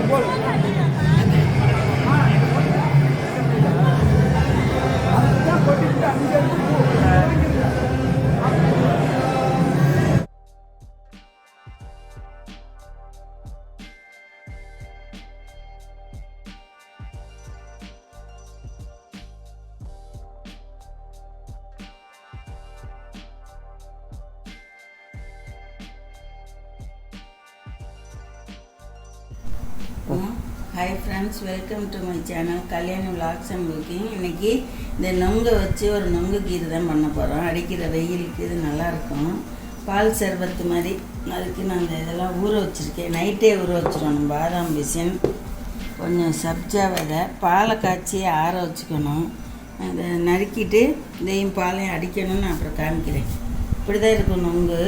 bora, bora. Hi friends welcome to my channel Kalyani vlogs and cooking இன்னைக்கு இந்த நொங்கை வச்சு ஒரு நொங்கு கீரை தான் பண்ண போகிறோம் அடிக்கிற வெயிலுக்கு இது நல்லாயிருக்கும் பால் சர்பத்து மாதிரி அதுக்கு நான் இந்த இதெல்லாம் ஊற வச்சுருக்கேன். நைட்டே ஊற வச்சுருவோம் பாதாம் பிசின் கொஞ்சம் சப்ஜா விதை பாலை காய்ச்சி ஆற வச்சுக்கணும். அதை நறுக்கிட்டு இதையும் பாலையும் அடிக்கணும்னு நான் அப்புறம் காமிக்கிறேன். இப்படி தான் இருக்கும் நொங்கு.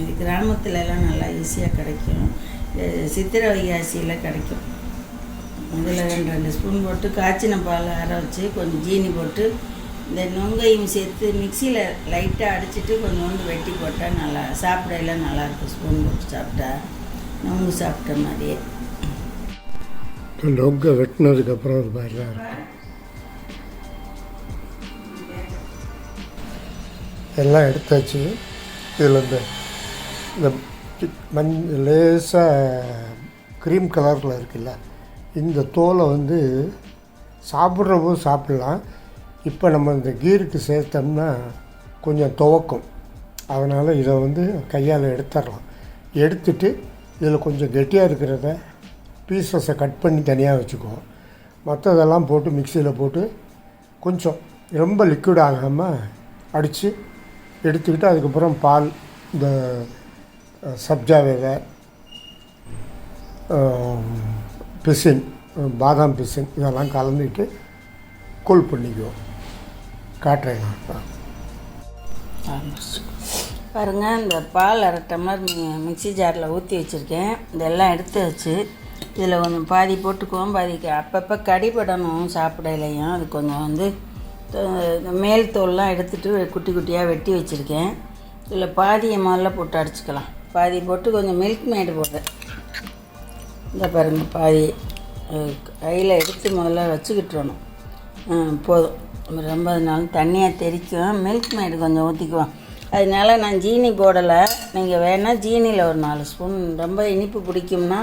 இது கிராமத்துலலாம் நல்லா ஈஸியாக கிடைக்கும். சித்திரை வைகாசியில் கிடைக்கும். அதில் ரெண்டு ரெண்டு ஸ்பூன் போட்டு காய்ச்சின பால் ஆற வச்சு கொஞ்சம் ஜீனி போட்டு இந்த நொங்கையும் சேர்த்து மிக்சியில் லைட்டாக அடிச்சிட்டு கொஞ்சோண்டு வெட்டி போட்டால் நல்லா சாப்பிடையில நல்லாயிருக்கும் ஸ்பூன் போட்டு சாப்பிட்டா. நொங்கு சாப்பிட்ட மாதிரியே. நொங்கை வெட்டினதுக்கப்புறம் ஒரு மாதிரி தான் இருக்கும் எல்லாம் எடுத்தாச்சு. இதில் இந்த இந்த லேசாக க்ரீம் கலரில் இருக்குல்ல. இந்த தோலை வந்து சாப்பிட்ற போது சாப்பிட்லாம். இப்போ நம்ம இந்த கீருக்கு சேர்த்தோம்னா கொஞ்சம் துவக்கும். அதனால் இதை வந்து கையால் எடுத்துடலாம். எடுத்துட்டு இதில் கொஞ்சம் கெட்டியாக இருக்கிறத பீசஸை கட் பண்ணி தனியாக வச்சுக்குவோம். மற்றதெல்லாம் போட்டு மிக்சியில் போட்டு கொஞ்சம் ரொம்ப லிக்விட் ஆகாமல் அடித்து எடுத்துக்கிட்டு அதுக்கப்புறம் பால் இந்த சப்ஜா விதை பிசின் பாதாம் பிசின் இதெல்லாம் கலந்துட்டு கூல் பண்ணிக்குவோம். காட்டுறேன் நான் பாருங்க இந்த பால் அரை டம்ளர் மி- மிக்ஸி ஜாரில் ஊற்றி வச்சுருக்கேன். இதெல்லாம் எடுத்து வச்சு இதில் கொஞ்சம் பாதி போட்டுக்குவோம் பாதிக்கு அப்பப்போ கடிபடணும் சாப்பிடலையும். அது கொஞ்சம் வந்து மேல் தோல்லாம் எடுத்துகிட்டு குட்டி குட்டியாக வெட்டி வச்சுருக்கேன். இதில் பாதியை முதல்ல போட்டு அடிச்சுக்கலாம் பாதி போட்டு கொஞ்சம் மில்க் மேடு போடுறேன். இந்த பாருங்க பாதி கையில் எடுத்து முதல்ல வச்சுக்கிட்டுறணும். போதும். ரொம்ப நாள் தண்ணியாக தெறிக்கும். மில்க் மேடு கொஞ்சம் ஊற்றிக்குவோம் அதனால நான் ஜீனி போடலை. நீங்கள் வேணால் ஜீனியில் ஒரு நாலு ஸ்பூன் ரொம்ப இனிப்பு பிடிக்கும்னா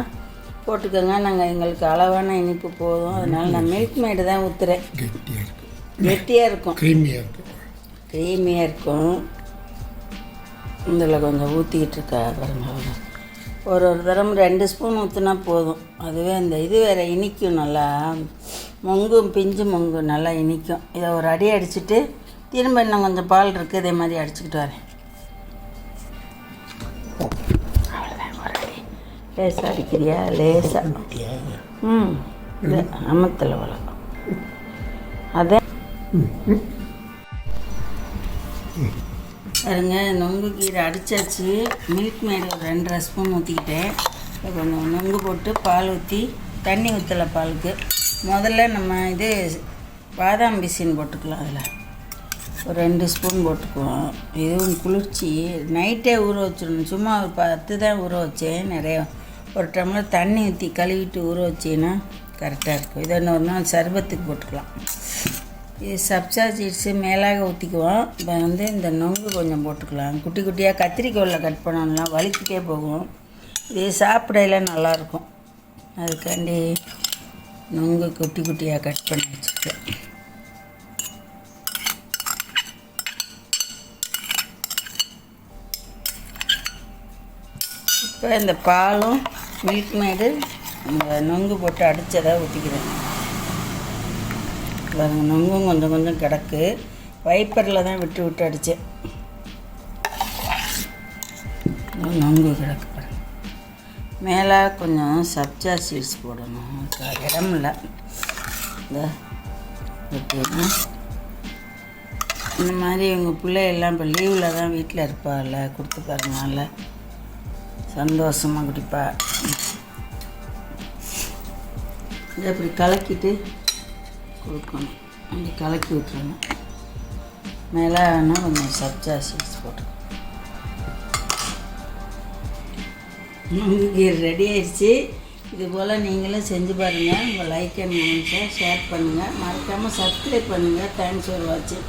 போட்டுக்கோங்க. நாங்கள் எங்களுக்கு அளவான இனிப்பு போதும். அதனால நான் மில்க் மேடு தான் ஊற்றுறேன் கெட்டியாக இருக்கும். க்ரீமியாக இருக்கும் க்ரீமியாக இருக்கும். இதில் கொஞ்சம் ஊற்றிக்கிட்டு இருக்கா பாருங்க. ஒரு ஒரு தரம் ரெண்டு ஸ்பூன் ஊற்றினா போதும். அதுவே அந்த இது வேறு இனிக்கும் நல்லா. மொங்கும் பிஞ்சு மொங்கு நல்லா இனிக்கும். இதை ஒரு அடி அடிச்சுட்டு திரும்ப இன்னும் கொஞ்சம் பால் இருக்குது இதே மாதிரி அடிச்சுக்கிட்டு வரேன். அவ்வளோதான் ஒரு அடி. லேசாக அடிக்கிறியா? லேசாக ம் இது அமத்தில் வளர்க்கும் அதே. பாருங்க நொங்கு கீரை அடித்தாச்சு மில்க் மேடு ஒரு ரெண்டரை ஸ்பூன் ஊற்றிக்கிட்டேன் இப்போ கொஞ்சம் நொங்கு போட்டு பால் ஊற்றி தண்ணி ஊற்றலை பாலுக்கு. முதல்ல நம்ம இது பாதாம் பிசின் போட்டுக்கலாம் அதில். ஒரு ரெண்டு ஸ்பூன் போட்டுக்குவோம். இதுவும் குளிர்ச்சி. நைட்டே ஊற வச்சிடணும். சும்மா ஒரு பத்து தான் ஊற வச்சேன் நிறைய. ஒரு டம்ளர் தண்ணி ஊற்றி கழுவிட்டு ஊற வச்சேன்னா கரெக்டாக இருக்கும். இதை இன்னொரு நாள் சர்பத்துக்கு போட்டுக்கலாம். இது சப்ஜா சீட்ஸு மேலாக ஊற்றிக்குவோம் இப்போ வந்து இந்த நொங்கு கொஞ்சம் போட்டுக்கலாம். குட்டி குட்டியாக கத்திரிக்கோலில் கட் பண்ணணும்லாம் வலிக்கிட்டே போகும். இது சாப்பிடையில நல்லாயிருக்கும். அதுக்காண்டி நொங்கு குட்டி குட்டியாக கட் பண்ணி வச்சுருக்கேன். இப்போ இந்த பாலும் மில்க் மேடு இந்த நொங்கு போட்டு அடித்ததை ஊற்றிக்கிறேன் பாருங்க நொங்கும் கொஞ்சம் கொஞ்சம் கிடக்கு. வைப்பரில் தான் விட்டு விட்டு அடித்தேன் நொங்கு கிடக்கு பாருங்க. மேலே கொஞ்சம் சப்ஜா சீட்ஸ் போடணும். இடம் இல்லை. இந்த இந்த மாதிரி எங்கள் பிள்ளையெல்லாம் இப்போ லீவில் தான் வீட்டில் இருப்பாள்ல கொடுத்து பாருங்கல்ல சந்தோஷமாக குடிப்பா. இதை இப்படி கலக்கிட்டு கொடுக்கணும். அப்படி கலக்கி விட்டுருங்க. மேலே வேணால் கொஞ்சம் சப்ஜா சீட்ஸ் போட்டு உங்களுக்கு ரெடி ஆயிடுச்சு. இது போல் நீங்களும் செஞ்சு பாருங்கள் உங்கள் லைக் அண்ட் கமெண்ட்ஸை ஷேர் பண்ணுங்கள் மறக்காமல் சப்ஸ்கிரைப் பண்ணுங்கள் தேங்க்ஸ் ஃபார் வாட்சிங்